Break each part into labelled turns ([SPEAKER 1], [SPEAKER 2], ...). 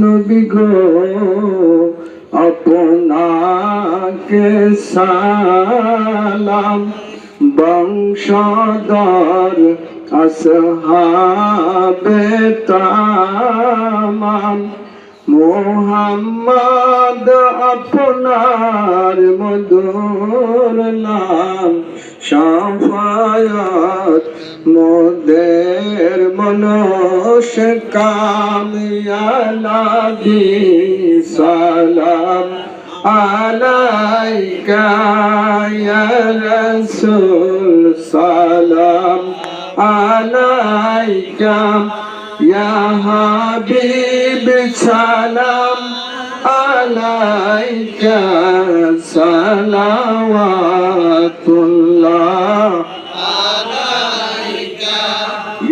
[SPEAKER 1] নবী গো আপনাকে সালাম। বংশধর আসহাবে তামাম। মোহাম্মদ আপনার মধুর নাম সাফায়াত মোদের মনস কামিয়ালাদি সালাম। আলাইকা ইয়া রাসূল সালাম। আলাইকা ইয়া হাবিব সালাম। আলাইকা সালাওয়াতুল্লাহ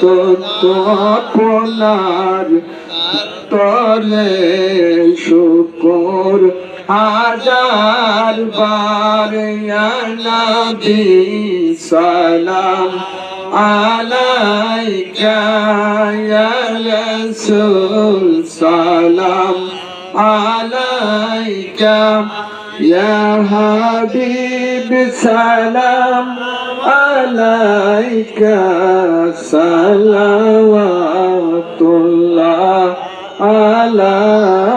[SPEAKER 1] তো আপনার তলে শুকর। হাজার বার সালাম আলাইকা ইয়া সালাম আলাইকা ইয়া হাবিব সালাম। আলাইকা সালাওয়াতুল্লাহ আলাইকা।